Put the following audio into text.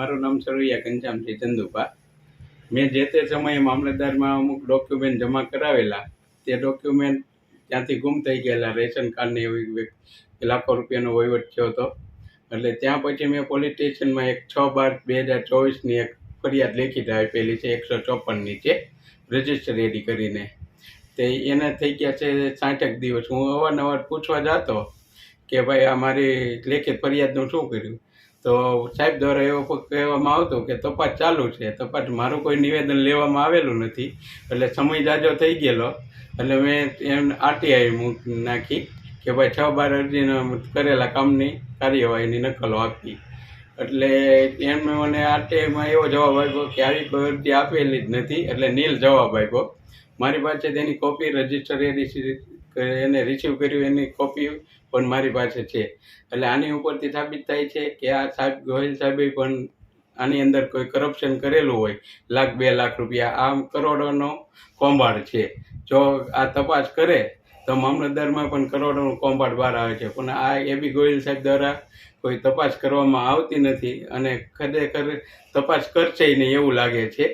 મારું નામ સરવૈયા ઘનશ્યામસિંહ ચંદુપા મેં જે તે સમયે મામલતદારમાં અમુક ડોક્યુમેન્ટ જમા કરાવેલા, તે ડોક્યુમેન્ટ ત્યાંથી ગુમ થઈ ગયેલા. રેશન કાર્ડની એવી લાખો રૂપિયાનો વહીવટ થયો હતો. એટલે ત્યાં પછી મેં પોલીસ સ્ટેશનમાં એક છ બાર બે હજાર ચોવીસની એક ફરિયાદ લેખિત આપેલી છે એકસો ચોપનની છે રજિસ્ટર રેડી કરીને. તે એને થઈ ગયા છે સાઠેક દિવસ. હું અવારનવાર પૂછવા જતો કે ભાઈ આ મારી લેખિત ફરિયાદનું શું કર્યું? તો સાહેબ દ્વારા એવો કહેવામાં આવતું કે તપાસ ચાલુ છે. તપાસ મારું કોઈ નિવેદન લેવામાં આવેલું નથી. એટલે સમય જાજો થઈ ગયેલો. એટલે મેં એમ આરટીઆઈ નાખી કે ભાઈ છ બાર અરજીના કરેલા કામની કાર્યવાહીની નકલો આપી. એટલે એમને મને આરટીઆઈમાં એવો જવાબ આપ્યો કે આવી કોઈ અરજી આપેલી જ નથી. એટલે નીલ જવાબ આપ્યો. મારી પાસે તેની કોપી રજિસ્ટર એને રિસીવ કર્યું એની કોપી પણ મારી પાસે છે. એટલે આની ઉપરથી સાબિત થાય છે કે આ સાહેબ ગોહિલ સાહેબે પણ આની અંદર કોઈ કરપ્શન કરેલું હોય, લાખ બે લાખ રૂપિયા આમ કરોડોનો કૌભાંડ છે. જો આ તપાસ કરે, તો મામલતદારમાં પણ કરોડોનું કૌભાંડ બહાર આવે છે. પણ આ એબી ગોહિલ સાહેબ દ્વારા કોઈ તપાસ કરવામાં આવતી નથી અને ખરેખર તપાસ કરશે નહીં એવું લાગે છે.